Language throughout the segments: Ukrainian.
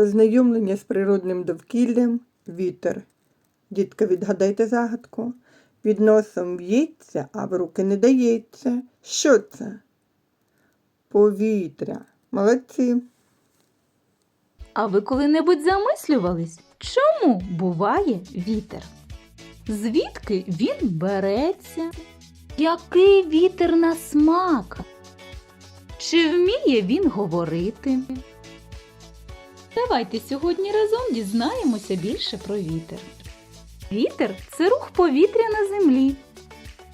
Ознайомлення з природним довкіллям, вітер. Дітка, відгадайте загадку. Від носом в'ється, а в руки не дається. Що це? Повітря. Молодці. А ви коли-небудь замислювались, чому буває вітер? Звідки він береться? Який вітер на смак? Чи вміє він говорити? Давайте сьогодні разом дізнаємося більше про вітер. Вітер це рух повітря на землі.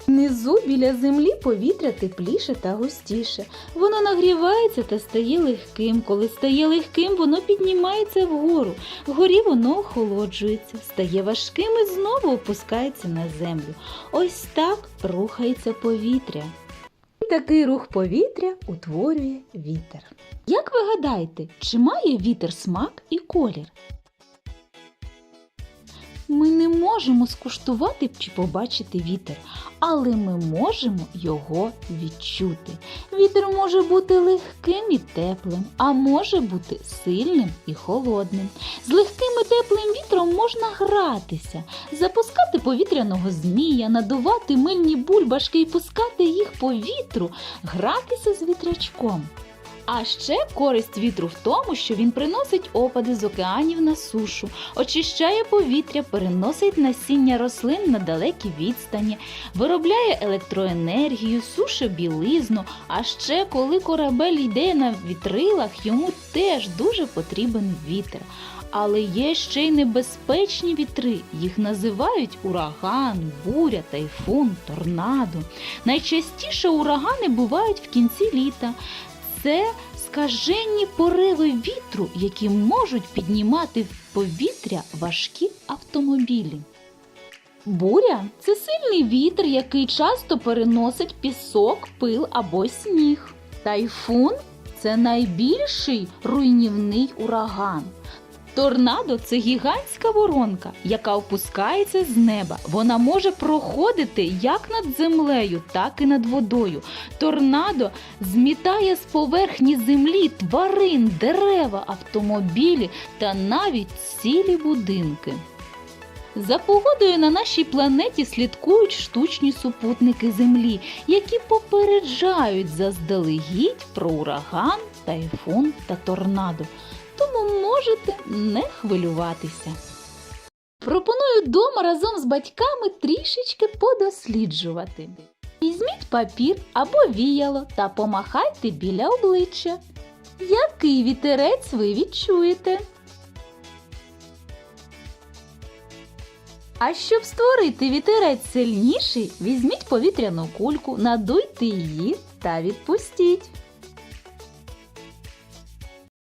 Внизу біля землі повітря тепліше та густіше. Воно нагрівається та стає легким. Коли стає легким, воно піднімається вгору. Вгорі воно охолоджується, стає важким і знову опускається на землю. Ось так рухається повітря. Такий рух повітря утворює вітер. Як ви гадаєте, чи має вітер смак і колір? Ми не можемо скуштувати чи побачити вітер, але ми можемо його відчути. Вітер може бути легким і теплим, а може бути сильним і холодним. З легким теплим вітром можна гратися, запускати повітряного змія, надувати мильні бульбашки і пускати їх по вітру, гратися з вітрячком. А ще користь вітру в тому, що він приносить опади з океанів на сушу, очищає повітря, переносить насіння рослин на далекі відстані, виробляє електроенергію, сушить білизну. А ще коли корабель йде на вітрилах, йому теж дуже потрібен вітер. Але є ще й небезпечні вітри. Їх називають ураган, буря, тайфун, торнадо. Найчастіше урагани бувають в кінці літа. Це скажені пориви вітру, які можуть піднімати в повітря важкі автомобілі. Буря це сильний вітер, який часто переносить пісок, пил або сніг. Тайфун це найбільший руйнівний ураган. Торнадо це гігантська воронка, яка опускається з неба. Вона може проходити як над землею, так і над водою. Торнадо змітає з поверхні землі тварин, дерева, автомобілі та навіть цілі будинки. За погодою на нашій планеті слідкують штучні супутники Землі, які попереджають заздалегідь про ураган, тайфун та торнадо. Тому можете не хвилюватися. Пропоную вдома разом з батьками трішечки подосліджувати. Візьміть папір або віяло та помахайте біля обличчя. Який вітерець ви відчуєте? А щоб створити вітерець сильніший, візьміть повітряну кульку, надуйте її та відпустіть.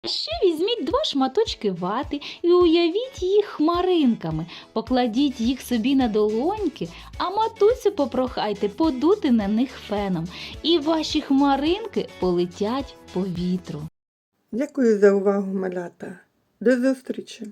Ще візьміть два шматочки вати і уявіть їх хмаринками, покладіть їх собі на долоньки, а матусю попрохайте подути на них феном, і ваші хмаринки полетять по вітру. Дякую за увагу, малята. До зустрічі!